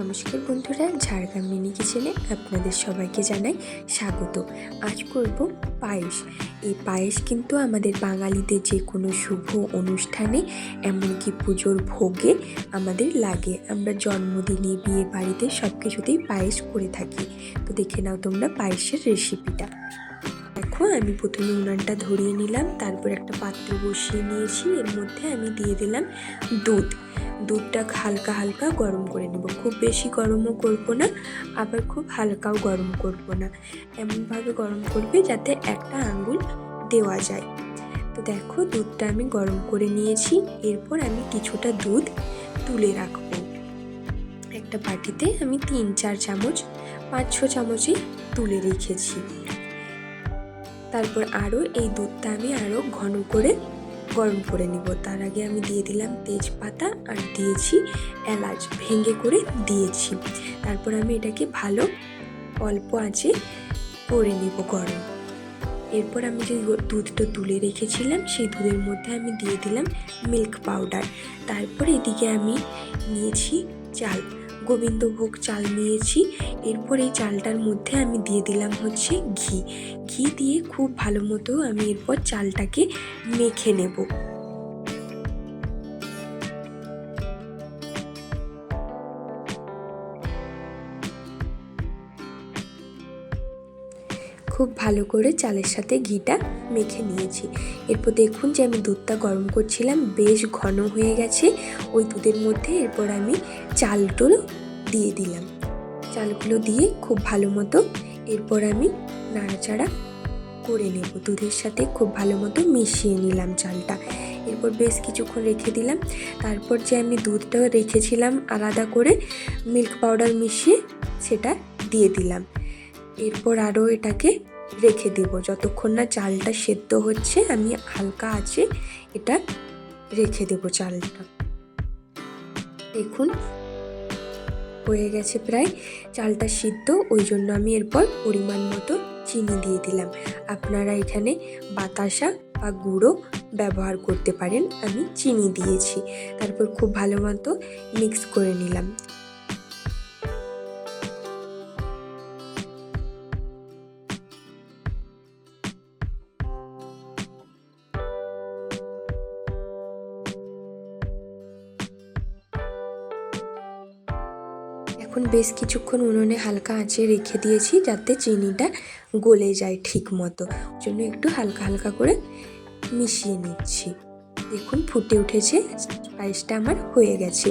নমস্কার বন্ধুরা, ঝাড়গ্রাম মিনি কিচেনে আপনাদের সবাইকে জানাই স্বাগত। আজ করব পায়েস। এই পায়েস কিন্তু আমাদের বাঙালিদের যে কোনো শুভ অনুষ্ঠানে, এমনকি পুজোর ভোগে আমাদের লাগে। আমরা জন্মদিনে, বিয়ে বাড়িতে সব কিছুতেই পায়েস করে থাকি। তো দেখে নাও তোমরা পায়েসের রেসিপিটা দেখো, আমি প্রথমে উনানটা ধরিয়ে নিলাম, তারপর একটা পাত্র বসিয়ে নিয়েছি, এর মধ্যে আমি দিয়ে দিলাম দুধ। দুধটা হালকা হালকা গরম করে নেব। খুব বেশি গরমও করব না, আবার খুব হালকাও গরম করব না। এমনভাবে গরম করবে যাতে একটা আঙ্গুল দেওয়া যায়। তো দেখো, দুধটা আমি গরম করে নিয়েছি। এরপর আমি কিছুটা দুধ তুলে রাখব। একটা বাটিতে আমি তিন, চার চামচ, পাঁচ, ছ চামচই তুলে রেখেছি। তারপর আরও এই দুধটা আমি আরও ঘন করে গরম করে নিব। তার আগে আমি দিয়ে দিলাম তেজপাতা আর দিয়েছি এলাচ। ভেঙে করে দিয়েছি। তারপর আমি এটাকে ভালো অল্প আঁচে করে নিব গরম। এরপর আমি যে দুধটা তুলে রেখেছিলাম, সেই দুধের মধ্যে আমি দিয়ে দিলাম মিল্ক পাউডার। তারপর এদিকে আমি নিয়েছি চাল। গোবিন্দভোগ চাল নিয়েছি। এরপর এই চালটার মধ্যে আমি দিয়ে দিলাম হচ্ছে ঘি। ঘি দিয়ে খুব ভালো মতো আমি এরপর চালটাকে মেখে নেব। খুব ভালো করে চালের সাথে ঘিটা মেখে নিয়েছি। এরপর দেখুন যে আমি দুধটা গরম করছিলাম, বেশ ঘন হয়ে গেছে। ওই দুধের মধ্যে এরপর আমি চালগুলো দিয়ে দিলাম। চালগুলো দিয়ে খুব ভালো মতো এরপর আমি নাড়াচাড়া করে নেব। দুধের সাথে খুব ভালো মতো মিশিয়ে নিলাম চালটা। এরপর বেশ কিছুক্ষণ রেখে দিলাম। তারপর যে আমি দুধটা রেখেছিলাম আলাদা করে মিল্ক পাউডার মিশিয়ে সেটা দিয়ে দিলাম। এরপর আরও এটাকে রেখে দেব। যতক্ষণ না চালটা সেদ্ধ হচ্ছে, আমি হালকা আছে, এটা রেখে দেব চালটা। দেখুন, হয়ে গেছে প্রায়, চালটা সিদ্ধ, ওই জন্য আমি এরপর পরিমাণ মতো চিনি দিয়ে দিলাম। আপনারা এখানে বাতাসা বা গুঁড়ো ব্যবহার করতে পারেন, আমি চিনি দিয়েছি। তারপর খুব ভালো মতো মিক্স করে নিলাম। এখন বেশ কিছুক্ষণ উনুনে হালকা আঁচে রেখে দিয়েছি যাতে চিনিটা গলে যায় ঠিক মতো। জন্য একটু হালকা হালকা করে মিশিয়ে নিচ্ছি। দেখুন ফুটে উঠেছে পায়েসটা আমার হয়ে গেছে।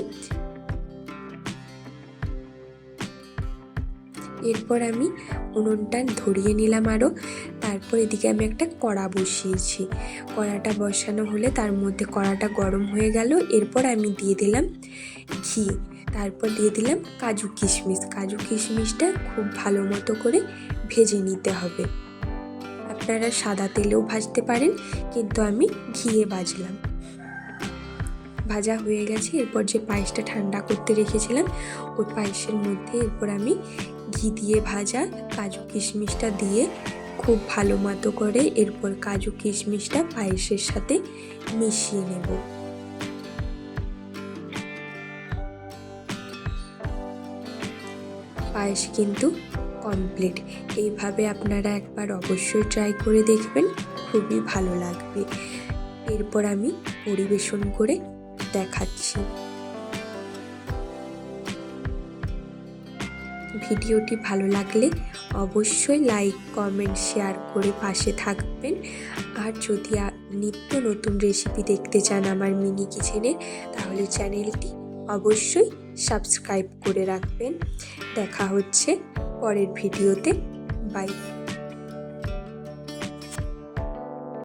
এরপর আমি উনুনটা ধরিয়ে নিলাম আরও তারপর এদিকে আমি একটা কড়া বসিয়েছি। কড়াটা বসানো হলে তার মধ্যে কড়াটা গরম হয়ে গেল। এরপর আমি দিয়ে দিলাম ঘি। তারপর দিয়ে দিলাম কাজু কিশমিশ। কাজু কিশমিশটা খুব ভালো মতো করে ভেজে নিতে হবে। আপনারা সাদা তেলেও ভাজতে পারেন, কিন্তু আমি ঘিয়ে ভাজলাম। ভাজা হয়ে গেছে। এরপর যে পায়েসটা ঠান্ডা করতে রেখেছিলাম, ওই পায়েসের মধ্যে এরপর আমি ঘি দিয়ে ভাজা কাজু কিশমিশটা দিয়ে খুব ভালো মতো করে এরপর কাজু কিশমিশটা পায়েসের সাথে মিশিয়ে নেব। পায়েস কিন্তু কমপ্লিট এইভাবে আপনারা একবার অবশ্যই ট্রাই করে দেখবেন, খুবই ভালো লাগবে। এরপর আমি পরিবেশন করে দেখাচ্ছি। ভিডিওটি ভালো লাগলে অবশ্যই লাইক কমেন্ট শেয়ার করে পাশে থাকবেন। আর যদি নিত্য নতুন রেসিপি দেখতে চান আমার মিনি কিচেনের তাহলে চ্যানেলটি অবশ্যই সাবস্ক্রাইব করে রাখবেন। দেখা হচ্ছে পরের ভিডিওতে। বাই।